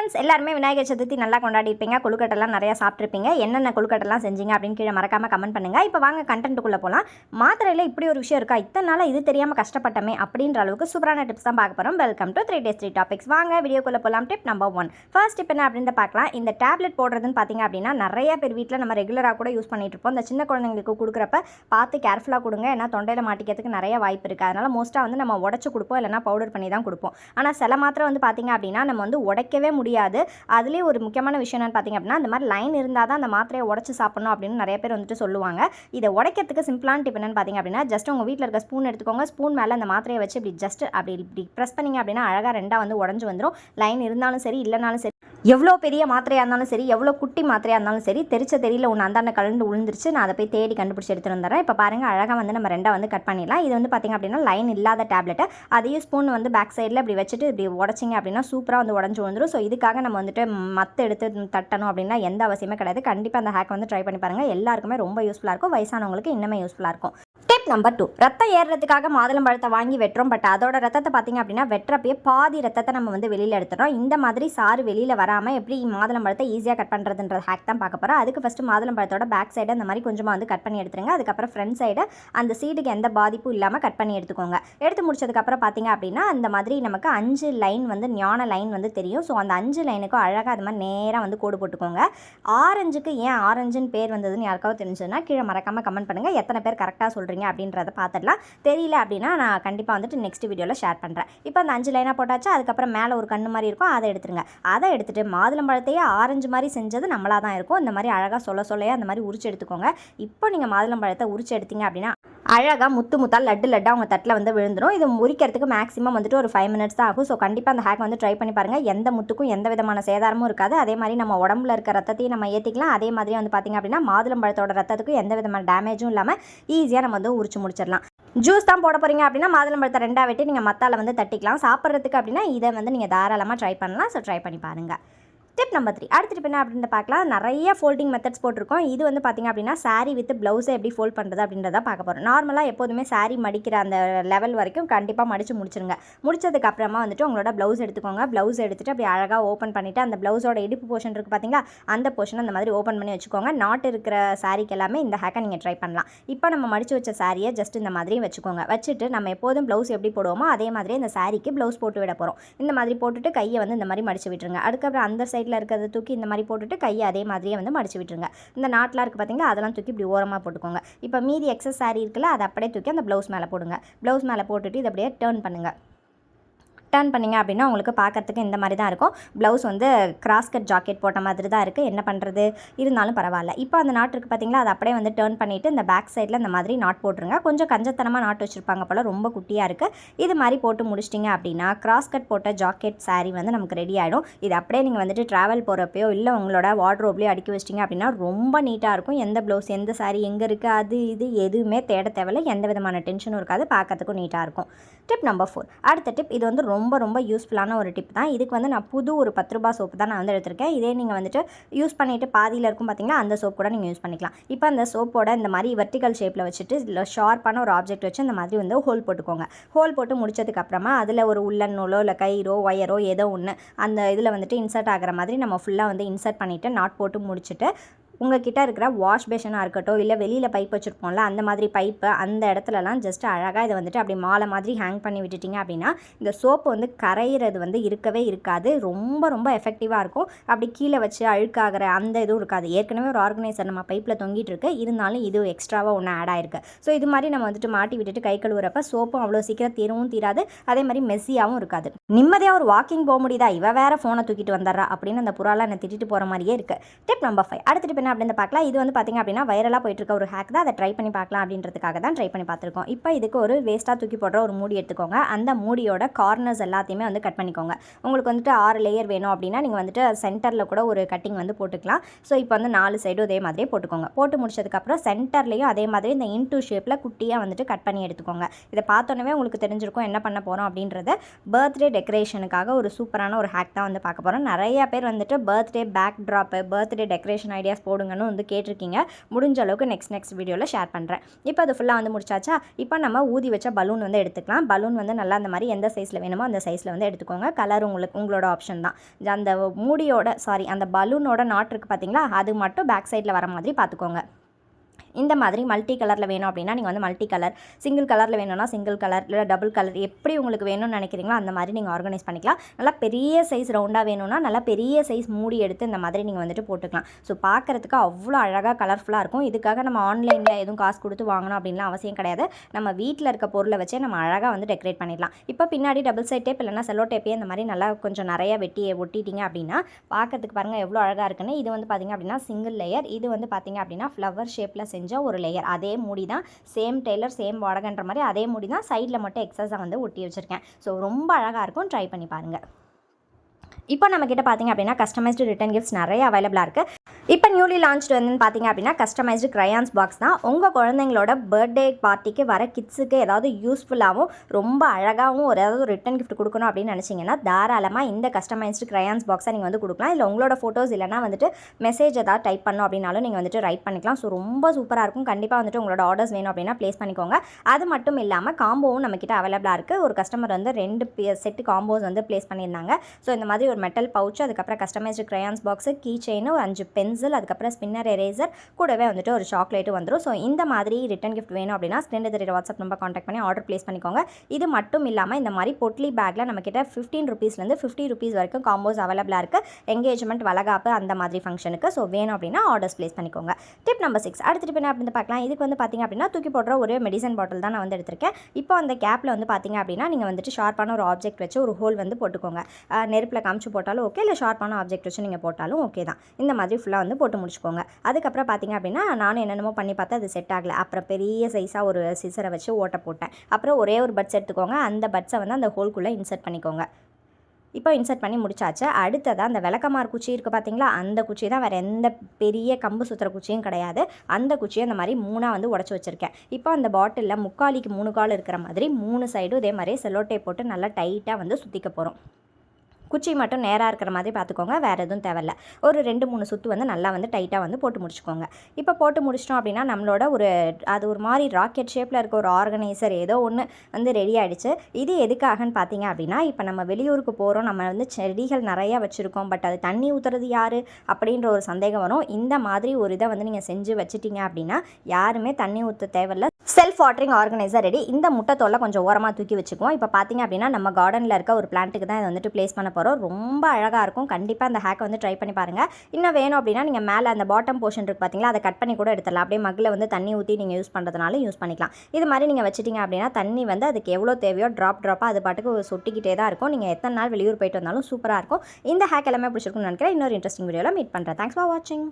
Friends எல்லாருமே விநாயகர் சதுர்த்தி நல்லா கொண்டாடிருப்பீங்க கொழுக்கட்டெல்லாம் நிறையா சாப்பிட்ருப்பீங்க என்னென்ன கொழுக்கட்டெல்லாம் செஞ்சீங்க அப்படின்னு கீழே மறக்காமல் கமெண்ட் பண்ணுங்கள் இப்போ வாங்க கண்டென்ட்டுக்குள்ளே போகலாம் மாத்திரையில் இப்படி ஒரு விஷயம் இருக்கா? இத்தனை நாளாக இது தெரியாமல் கஷ்டப்பட்டமே அப்படின்ற அளவுக்கு சூப்பரான டிப்ஸ் தான் பார்க்க போகிறோம் welcome to three days three topics வாங்க வீடியோக்குள்ளே போகலாம் tip number one first tip என்ன அப்படின்னு பார்க்கலாம். இந்த டேப்லெட் போடுறதுன்னு பார்த்தீங்க அப்படின்னா நிறைய பேர் வீட்டில் நம்ம ரெகுலராக கூட யூஸ் பண்ணிட்டு இருப்போம். இந்த சின்ன குழந்தைங்களுக்கு கொடுக்குறப்ப பார்த்து கேர்ஃபுல்லாக கொடுங்க. ஏன்னா தொண்டையில் மாட்டிக்கிறதுக்கு நிறைய வாய்ப்பு இருக்குது அதனால் மோஸ்ட்டாக வந்து நம்ம உடச்சி கொடுப்போம். இல்லைனா பவுடர் பண்ணி தான் கொடுப்போம். ஆனால் சில மாத்திரை வந்து பார்த்தீங்க அப்படின்னா நம்ம வந்து உடைக்கவே முடியும் முடியாது. அதுலேயே ஒரு முக்கியமான விஷயம் என்னென்னு பார்த்தீங்க அப்படின்னா அந்த மாதிரி லைன் இருந்தால் தான் அந்த மாத்திரையை உடச்சி சாப்பிடணும் அப்படின்னு நிறைய பேர் வந்துட்டு சொல்லுவாங்க. இதை உடைக்கிறதுக்கு சிம்பிளான டிப் என்னன்னு பார்த்தீங்க அப்படின்னா ஜஸ்ட் உங்கள் வீட்டில் இருக்க ஸ்பூன் எடுத்துக்கோங்க. ஸ்பூன் மேலே அந்த மாத்திரையை வச்சு இப்படி ஜஸ்ட் அப்படி இப்படி ப்ரெஸ் பண்ணிங்க அப்படின்னா அழகாக ரெண்டாக வந்து உடஞ்சி வந்துடும் லைன் இருந்தாலும் சரி இல்லைனாலும் சரி எவ்வளோ பெரிய மாத்திரையாக இருந்தாலும் சரி எவ்வளோ குட்டி மாத்திரையாக இருந்தாலும் சரி தெரிச்ச தெரியல ஒன்று அந்தாண்ட கலந்து விழுந்துருச்சு நான் அதை போய் தேடி கண்டுபிடிச்சி எடுத்துட்டு வந்துடுறேன். இப்போ பாருங்கள் அழகாக வந்து நம்ம ரெண்டாக வந்து கட் பண்ணிடலாம். இது வந்து பார்த்திங்க அப்படின்னா லைன் இல்லாத டேப்லெட்டை அதையும் ஸ்பூன் வந்து பேக் சைடில் இப்படி வச்சுட்டு இப்படி உடச்சிங்க அப்படின்னா சூப்பராக வந்து உடஞ்சி வந்துடும் ஸோ இதுக்காக நம்ம வந்துட்டு மற்ற எடுத்து தட்டணும் அப்படின்னா எந்த அவசியமே கிடையாது. கண்டிப்பாக அந்த ஹேக் வந்து ட்ரை பண்ணி பாருங்கள் எல்லாருக்குமே ரொம்ப யூஸ்ஃபுல்லாக இருக்கும். வயசானவங்களுக்கு இன்னுமே யூஸ்ஃபுல்லாக இருக்கும். டிப் நம்பர் டூ ரத்தம் ஏறுறதுக்காக மாதுளம்பழத்தை வாங்கி வெட்டுறோம். பட் அதோட ரத்தத்தை பார்த்தீங்க அப்படின்னா வெட்டுறப்பயே பாதி ரத்தத்தை நம்ம வந்து வெளியில் எடுத்துகிறோம் இந்த மாதிரி சாறு வெளியில் வராமல் எப்படி மாதுளம்பழத்தை ஈஸியாக கட் பண்ணுறதுன்ற ஹேக் தான் பார்க்க போகிறோம் அதுக்கு ஃபஸ்ட்டு மாதுளம்பழத்தோட பேக் சைடு அந்த மாதிரி கொஞ்சமாக வந்து கட் பண்ணி எடுத்துருங்க. அதுக்கப்புறம் ஃப்ரண்ட் சைடு அந்த சீடுக்கு எந்த பாதிப்பும் இல்லாமல் கட் பண்ணி எடுத்துக்கோங்க. எடுத்து முடிச்சதுக்கப்புறம் பார்த்தீங்க அப்படின்னா அந்த மாதிரி நமக்கு அஞ்சு லைன் வந்து ஞான லைன் வந்து தெரியும். ஸோ அந்த அஞ்சு லைனுக்கும் அழகாக அது மாதிரி நேராக வந்து கோடு போட்டுக்கோங்க. ஆரஞ்சுக்கு ஏன் ஆரஞ்சுன்னு பேர் வந்ததுன்னு யாருக்காவது தெரிஞ்சதுன்னா கீழே மறக்காமல் கமெண்ட் பண்ணுங்கள் எத்தனை பேர் கரெக்டாக சொல்கிறீங்க அப்படின்றத பார்த்துடலாம். தெரியல அப்படின்னா நான் கண்டிப்பாக வந்துட்டு நெக்ஸ்ட் வீடியோவில் ஷேர் பண்ணுறேன் இப்போ அந்த அஞ்சு லைனாக போட்டாச்சு அதுக்கப்புறம் மேலே ஒரு கண்ணு மாதிரி இருக்கும் அதை எடுத்துருங்க. அதை எடுத்துகிட்டு மாதுளம்பழத்தையே ஆரஞ்சு மாதிரி செஞ்சது நம்மளாக தான் இருக்கும். இந்த மாதிரி அழகாக சொல்ல சொல்லையே அந்த மாதிரி உரிச்சு எடுத்துக்கோங்க. இப்போ நீங்கள் மாதுளம்பழத்தை உரிச்சு எடுத்தீங்க அப்படின்னா அழகாக முத்து முத்தா லட்டு லட்டாக உங்கள் தட்டில் வந்து விழுந்துடும் இது முறிக்கிறதுக்கு மேக்ஸிமம் வந்துட்டு ஒரு ஃபைவ் மினிட்ஸ் தான் ஆகும். ஸோ கண்டிப்பாக அந்த ஹேக் வந்து ட்ரை பண்ணி பாருங்கள் எந்த முத்துக்கும் எந்த விதமான சேதாரமும் இருக்காது. அதே மாதிரி நம்ம உடம்புல இருக்க ரத்தத்தையும் நம்ம ஏற்றிக்கலாம் அதே மாதிரி வந்து பார்த்திங்க அப்படின்னா மாதுளம்பழத்தோட ரத்தத்துக்கும் எந்த விதமான டேமேஜும் இல்லாமல் ஈஸியாக நம்ம வந்து உரிச்சு முடிச்சிடலாம். ஜூஸ் தான் போட போகிறீங்க அப்படின்னா மாதுளம்பழத்தை ரெண்டாக வெட்டி நீங்கள் மத்தால வந்து தட்டிக்கலாம். சாப்பிட்றதுக்கு அப்படின்னா இதை வந்து நீங்கள் தாராளமாக ட்ரை பண்ணலாம். ஸோ ட்ரை பண்ணி பாருங்கள் டிப் நம்பர் த்ரீ அடுத்துட்டு என்ன அப்படின்னு பார்க்கலாம். நிறைய ஃபோல்டிங் மெத்தட்ஸ் போட்டிருக்கோம். இது வந்து பார்த்திங்க அப்படின்னா சாரீ வித் ப்ளவுஸை எப்படி ஃபோல்ட் பண்ணுறது அப்படின்றத பார்க்க போகிறோம் நார்மலாக எப்போதுமே சாரீ மடிக்கிற அந்த லெவல் வரைக்கும் கண்டிப்பாக மடித்து முடிச்சிருங்க. முடிச்சதுக்கு அப்புறமா வந்துட்டு உங்களோட ப்ளவுஸ் எடுத்துக்கோங்க. ப்ளவுஸ் எடுத்துட்டு அப்படி அழகாக ஓப்பன் பண்ணிவிட்டு அந்த ப்ளவுஸோட இடுப்பு போர்ஷன் இருக்குது பார்த்தீங்களா அந்த போர்ஷன் அந்த மாதிரி ஓப்பன் பண்ணி வச்சுக்கோங்க. நாட் இருக்கிற சாரீக்கு எல்லாமே இந்த ஹேக்கை நீங்கள் ட்ரை பண்ணலாம். இப்போ நம்ம மடித்து வச்ச சாரியை ஜஸ்ட் இந்த மாதிரி வச்சுக்கோங்க. வச்சுட்டு நம்ம எப்போதும் ப்ளவுஸ் எப்படி போடுவோமோ அதே மாதிரி இந்த சாரிக்கு ப்ளவுஸ் போட்டு விட போகிறோம் இந்த மாதிரி போட்டுட்டு கையை வந்து இந்த மாதிரி மடிச்சு விட்டுருங்க. அதுக்கப்புறம் அந்த சைடில் இருக்கிறத தூக்கி இந்த மாதிரி போட்டுட்டு கையை அதே மாதிரியே வந்து மடிச்சு விட்டுருங்க. இந்த நாட்லாம் இருக்குது பார்த்தீங்களா அதெல்லாம் தூக்கி இப்படி ஓரமாக போட்டுக்கோங்க. இப்போ மீதி எக்ஸஸ் சாரி இருக்குல்ல அதை அப்படியே தூக்கி அந்த ப்ளவுஸ் மேலே போடுங்க. ப்ளவுஸ் மேலே போட்டுட்டு இதை அப்படியே டேர்ன் பண்ணுங்கள் டர்ன் பண்ணிங்க அப்படின்னா உங்களுக்கு பார்க்கறதுக்கு இந்த மாதிரி தான் இருக்கும். ப்ளவுஸ் வந்து கிராஸ் கட் ஜாக்கெட் போட்ட மாதிரி தான் இருக்குது என்ன பண்ணுறது இருந்தாலும் பரவாயில்ல. இப்போ அந்த நாட் இருக்குது பார்த்தீங்களா அதை அப்படியே வந்து டேர்ன் பண்ணிவிட்டு இந்த பேக் சைடில் இந்த மாதிரி நாட் போட்டுருங்க. கொஞ்சம் கஞ்சத்தனமாக நாட் வச்சுருப்பாங்க போல். ரொம்ப குட்டியாக இருக்குது இது மாதிரி போட்டு முடிச்சிட்டிங்க அப்படின்னா கிராஸ் கட் போட்ட ஜாக்கெட் சாரீ வந்து நமக்கு ரெடி ஆகிடும் இது அப்படியே நீங்கள் வந்துட்டு ட்ராவல் போகிறப்பையோ இல்லை உங்களோட வார்ட்ரோப்லேயோ அடுக்கி வச்சிட்டிங்க அப்படின்னா ரொம்ப நீட்டாக இருக்கும். எந்த ப்ளவுஸ் எந்த சாரீ எங்கே இருக்குது அது இது எதுவுமே தேட தேவையில்ல. எந்த விதமான டென்ஷனும் இருக்காது. பார்க்கறதுக்கும் நீட்டாக இருக்கும். டிப் நம்பர் ஃபோர் அடுத்த டிப் இது வந்து ரொம்ப ரொம்ப ரொம்ப யூஸ்ஃபுல்லான ஒரு டிப் தான். இதுக்கு வந்து நான் புது ஒரு பத்து ரூபா சோப்பு தான் நான் வந்து எடுத்திருக்கேன். இதே நீங்கள் வந்துட்டு யூஸ் பண்ணிவிட்டு பாதியில் இருக்கும் பார்த்தீங்கன்னா அந்த சோப் கூட நீங்கள் யூஸ் பண்ணிக்கலாம். இப்போ அந்த சோப்போட இந்த மாதிரி வெர்டிக்கல் ஷேப்பில் வச்சுட்டு இதில் ஷார்ப்பான ஒரு ஆப்ஜெக்ட் வச்சு இந்த மாதிரி வந்து ஹோல் போட்டுக்கோங்க. ஹோல் போட்டு முடிச்சதுக்கப்புறமா அதில் ஒரு உள்ளன் நூலோ இல்லை கயிறோ ஒயரோ ஏதோ ஒன்று அந்த இதில் வந்துட்டு இன்சர்ட் ஆகிற மாதிரி நம்ம ஃபுல்லாக வந்து இன்சர்ட் பண்ணிவிட்டு நாட் போட்டு முடிச்சுட்டு உங்ககிட்ட இருக்கிற வாஷ் பேஷனாக இருக்கட்டும் இல்லை வெளியில் பைப் வச்சுருப்போம்ல அந்த மாதிரி பைப்பு அந்த இடத்துலலாம் ஜஸ்ட் அழகாக இதை வந்துட்டு அப்படி மாலை மாதிரி ஹேங் பண்ணி விட்டுட்டிங்க அப்படின்னா இந்த சோப்பு வந்து கரையிறது வந்து இருக்கவே இருக்காது. ரொம்ப ரொம்ப எஃபெக்டிவாக இருக்கும். அப்படி கீழே வச்சு அழுக்காகிற அந்த இதுவும் இருக்காது. ஏற்கனவே ஒரு ஆர்கனைசர் நம்ம பைப்பில் தொங்கிட்டு இருக்கு. இருந்தாலும் இது எக்ஸ்ட்ராவாக ஒன்று ஆட் ஆயிருக்கு. ஸோ இது மாதிரி நம்ம வந்துட்டு மாட்டி விட்டுட்டு கை கழுவுறப்ப சோப்பும் அவ்வளோ சீக்கிரம் தீரவும் தீராது. அதே மாதிரி மெஸ்ஸியாகவும் இருக்காது. நிம்மதியாக ஒரு வாக்கிங் போக முடியுதா இவ வேற ஃபோனை தூக்கிட்டு வந்துடுறா அப்படின்னு அந்த புறாலாம் என்னை திட்டிட்டு போகிற மாதிரியே இருக்குது டிப் நம்பர் ஃபைவ் அடுத்துட்டு டிப் என்ன அப்படின்னு பார்க்கலாம். இது வந்து பார்த்திங்க அப்படின்னா வைரலாக போயிட்டு இருக்க ஒரு ஹேக் தான். அதை ட்ரை பண்ணி பார்க்கலாம் அப்படின்றதுக்காக தான் ட்ரை பண்ணி பார்த்துருக்கோம். இப்போ இதுக்கு ஒரு வேஸ்ட்டாக தூக்கி போடுற ஒரு மூடி எடுத்துக்கோங்க. அந்த மூடியோட கார்னர்ஸ் எல்லாத்தையுமே வந்து கட் பண்ணிக்கோங்க. உங்களுக்கு வந்துட்டு ஆறு லேயர் வேணும் அப்படின்னா நீங்கள் வந்துட்டு சென்டரில் கூட ஒரு கட்டிங் வந்து போட்டுக்கலாம். ஸோ இப்போ வந்து நாலு சைடும் அதே மாதிரியே போட்டுக்கோங்க. போட்டு முடிச்சதுக்கப்புறம் சென்டர்லேயும் அதே மாதிரி இந்த இன்டூ ஷேப்பில் குட்டியாக வந்துட்டு கட் பண்ணி எடுத்துக்கோங்க. இதை பார்த்தோன்னே உங்களுக்கு தெரிஞ்சிருக்கும் என்ன பண்ண போகிறோம் அப்படின்றத. பர்த்டே டெக்கரேஷனுக்காக ஒரு சூப்பரான ஒரு ஹேக் தான் வந்து பார்க்க போகிறோம் நிறைய பேர் வந்துட்டு birthday backdrop birthday decoration ideas போடுங்க போடுங்கன்னு வந்து கேட்டிருக்கீங்க. முடிஞ்ச அளவுக்கு நெக்ஸ்ட் நெக்ஸ்ட் வீடியோவில் ஷேர் பண்ணுறேன் இப்போ அது ஃபுல்லாக வந்து முடிச்சாச்சா? இப்போ நம்ம ஊதி வச்ச பலூன் வந்து எடுத்துக்கலாம். பலூன் வந்து நல்லா அந்த மாதிரி எந்த சைஸில் வேணுமோ அந்த சைஸில் வந்து எடுத்துக்கோங்க. கலர் உங்களுக்கு உங்களோட ஆப்ஷன் தான். அந்த மூடியோட சாரி அந்த பலூனோட நாட் இருக்குது பார்த்தீங்களா அது மட்டும் பேக் சைடில் வர மாதிரி பார்த்துக்கோங்க இந்த மாதிரி மல்டி கலரில் வேணும் அப்படின்னா நீங்கள் வந்து மல்டி கலர் சிங்கிள் கலரில் வேணும்னா சிங்கிள் கலர் இல்லை டபுள் கலர் எப்படி உங்களுக்கு வேணும்னு நினைக்கிறீங்களோ அந்த மாதிரி நீங்கள் ஆர்கனைஸ் பண்ணிக்கலாம். நல்லா பெரிய சைஸ் ரவுண்டாக வேணும்னா நல்லா பெரிய சைஸ் மூடி எடுத்து இந்த மாதிரி நீங்கள் வந்துட்டு போட்டுக்கலாம். ஸோ பார்க்குறதுக்கு அவ்வளோ அழகாக கலர்ஃபுல்லாக இருக்கும். இதுக்காக நம்ம ஆன்லைனில் எதுவும் காசு கொடுத்து வாங்கணும் அப்படின்லாம் அவசியம் கிடையாது. நம்ம வீட்டில் இருக்க பொருளை வச்சே நம்ம அழகாக வந்து டெக்கரேட் பண்ணிடலாம். இப்போ பின்னாடி டபுள் சைட் டேப் இல்லைனா செல்லோ டேப்பே இந்த மாதிரி நல்லா கொஞ்சம் நிறைய வெட்டி ஒட்டிட்டீங்க அப்படின்னா பார்க்கறதுக்கு பாருங்கள் எவ்வளோ அழகாக இருக்குன்னு. இது வந்து பார்த்திங்க அப்படின்னா சிங்கிள் லேயர் இது வந்து பார்த்திங்க அப்படின்னா ஃப்ளவர் ஷேப்பில் செஞ்சு ஒரு லேயர் அதே மூடி தான் சேம் டெய்லர் சேம் வாடகைன்ற மாதிரி அதே மூடி தான் சைடில் மட்டும் எக்ஸஸாக வந்து ஒட்டி வச்சுருக்கேன். ஸோ ரொம்ப அழகாக இருக்கும். ட்ரை பண்ணி பாருங்கள் இப்போ நம்மக்கிட்ட பார்த்தீங்க அப்படின்னா கஸ்டமைஸ்டு ரிட்டன் கிஃப்ட்ஸ் நிறைய அவைலபிளாக இருக்குது இப்போ நியூலி லான்ச்டு வந்து பார்த்தீங்க அப்படின்னா கஸ்டமைஸ்டு க்ரையான்ஸ் பாக்ஸ் தான். உங்கள் குழந்தைங்களோட பர்த்டே பார்ட்டிக்கு வர கிட்ஸுக்கு ஏதாவது யூஸ்ஃபுல்லாகவும் ரொம்ப அழகாகவும் ஒரு ஏதாவது ரிட்டன் கிஃப்ட் கொடுக்கணும் அப்படின்னு நினச்சிங்கன்னா தாராளமாக இந்த கஸ்டமைஸ்டு க்ரையான்ஸ் பாக்ஸை நீங்கள் வந்து கொடுக்கலாம். இல்லை உங்களோட ஃபோட்டோஸ் இல்லைனா வந்துட்டு மெசேஜ் ஏதாவது டைப் பண்ணோம் அப்படின்னாலும் நீங்கள் வந்துட்டு ரைட் பண்ணிக்கலாம். ஸோ ரொம்ப சூப்பராக இருக்கும். கண்டிப்பாக வந்துட்டு உங்களோட ஆர்டர்ஸ் வேணும் அப்படின்னா ப்ளேஸ் பண்ணிக்கோங்க. அது மட்டும் இல்லாமல் காம்போவும் நம்மக்கிட்ட அவைலபிளாக இருக்குது ஒரு கஸ்டமர் வந்து ரெண்டு செட்டு காம்போஸ் வந்து ப்ளேஸ் பண்ணியிருந்தாங்க. ஸோ இந்த மாதிரி ஒரு மெட்டல் பவுச் அதுக்கப்புறம் customised crayons box key chain ஒரு அஞ்சு பென்சில் அதுக்கப்புறம் ஸ்பின்னர் எரேசர் கூடவே வந்துட்டு ஒரு சாக்லேட்டு வந்துடும் ஸோ இந்த மாதிரி ரிட்டன் கிஃப்ட் வேணும் அப்படின்னா ஸ்க்ரீன் தெரியுற வாட்ஸ்அப் நம்பர் காண்டாக்ட் பண்ணி ஆர்டர் ப்ளேஸ் பண்ணிக்கோங்க. இது மட்டும் இல்லாமல் இந்த மாதிரி பொட்லி பேக்கில் நம்மக்கிட்ட ஃபிஃப்டீன் ருபீஸ்லேருந்து ஃபிஃப்டி ருபீஸ் வரைக்கும் காம்போஸ் அவைலபிளாக இருக்குது எங்கேஜ்மெண்ட் வளகாப்பு அந்த மாதிரி ஃபங்க்ஷனுக்கு ஸோ வேணும் அப்படின்னா ஆர்டர்ஸ் ப்ளேஸ் பண்ணிக்கோங்க. டிப் நம்பர் சிக்ஸ் அடுத்த டிப் என்ன அப்படின்னு பார்க்கலாம். இதுக்கு வந்து பார்த்திங்க அப்படின்னா தூக்கி போடுற ஒரு மெடிசன் பாட்டில் தான் நான் வந்து எடுத்திருக்கேன். இப்போ அந்த கேப்பில் வந்து பார்த்திங்க அப்படின்னா நீங்கள் வந்துட்டு ஷார்ப்பான ஒரு ஆப்ஜெக்ட் வச்சு ஒரு ஹோல் வந்து போட்டுக்கோங்க. நெருப்பில் காமிச்சு போட்டாலும் ஓகே இல்லை ஷார்ப்பான ஆப்ஜெக்ட் வச்சு நீங்கள் போட்டாலும் ஓகே தான். இந்த மாதிரி ஃபுல்லாக வந்து போட்டு முடிச்சுக்கோங்க. அதுக்கப்புறம் பார்த்தீங்க அப்படின்னா நானும் என்னென்னமோ பண்ணி பார்த்தா அது செட் ஆகலை. அப்புறம் பெரிய சைஸாக ஒரு சிசரை வச்சு ஓட்ட போட்டேன். அப்புறம் ஒரே ஒரு பட்ஸ் எடுத்துக்கோங்க. அந்த பட்ஸை வந்து அந்த ஹோல்குள்ளே இன்சர்ட் பண்ணிக்கோங்க. இப்போ இன்சர்ட் பண்ணி முடிச்சாச்சு. அடுத்ததாக அந்த விளக்கமார் குச்சி இருக்குது பார்த்தீங்களா அந்த குச்சி தான் வேறு எந்த பெரிய கம்பு சுற்றுற குச்சியும் கிடையாது. அந்த குச்சியை அந்த மாதிரி மூணாக வந்து உடச்சி வச்சுருக்கேன். இப்போ அந்த பாட்டிலில் முக்காலிக்கு மூணு கால் இருக்கிற மாதிரி மூணு சைடும் இதே மாதிரி செல்லோட்டை போட்டு நல்லா டைட்டாக வந்து சுற்றிக்க போகிறோம் குச்சி மட்டும் நேராக இருக்கிற மாதிரி பார்த்துக்கோங்க. வேறு எதுவும் தேவையில்ல. ஒரு ரெண்டு மூணு சுற்று வந்து நல்லா வந்து டைட்டாக வந்து போட்டு முடிச்சுக்கோங்க. இப்போ போட்டு முடிச்சிட்டோம் அப்படின்னா நம்மளோட ஒரு அது ஒரு மாதிரி ராக்கெட் ஷேப்பில் இருக்க ஒரு ஆர்கனைசர் ஏதோ ஒன்று வந்து ரெடி ஆகிடுச்சு இது எதுக்காகன்னு பார்த்தீங்க அப்படின்னா இப்போ நம்ம வெளியூருக்கு போகிறோம் நம்ம வந்து செடிகள் நிறையா வச்சுருக்கோம். பட் அது தண்ணி ஊற்றுறது யார்? அப்படின்ற ஒரு சந்தேகம் வரும். இந்த மாதிரி ஒரு இதை வந்து நீங்கள் செஞ்சு வச்சுட்டீங்க அப்படின்னா யாருமே தண்ணி ஊற்ற தேவையில்ல. செல்ஃப் வாட்டரிங் ஆர்கனைசர் ரெடி இந்த முட்டை தோலை கொஞ்சம் ஓரமாக தூக்கி வச்சுக்குவோம். இப்போ பார்த்தீங்க அப்படின்னா நம்ம கார்டனில் இருக்க ஒரு பிளான்ட்டுக்கு தான் இதை வந்துட்டு பிளேஸ் பண்ண போகிறோம் ரொம்ப அழகாக இருக்கும். கண்டிப்பாக அந்த ஹேக்கை வந்து ட்ரை பண்ணி பாருங்கள் இன்னும் வேணும் அப்படின்னா நீங்கள் மேலே அந்த பாட்டம் போர்ஷன் இருக்குது பார்த்தீங்களா அதை கட் பண்ணி கூட எடுத்துடலாம். அப்படியே மகில் வந்து தண்ணி ஊற்றி நீங்கள் யூஸ் பண்ணுறதுனால யூஸ் பண்ணிக்கலாம். இது மாதிரி நீங்கள் வச்சிட்டிங்க அப்படின்னா தண்ணி வந்து அதுக்கு எவ்வளோ தேவையோ ட்ராப் ட்ராப்பாக அது பாட்டுக்கு சொட்டிக்கிட்டே தான் இருக்கும். நீங்கள் எத்தனை நாள் வெளியூர் போயிட்டு வந்தாலும் சூப்பராக இருக்கும். இந்த ஹேக் எல்லாமே பிடிச்சிருக்கும்னு நினைக்கிறேன். இன்னொரு இன்ட்ரெஸ்டிங் வீடியோவில் மீட் பண்ணுறேன் தேங்க்ஸ் ஃபார் வாட்சிங்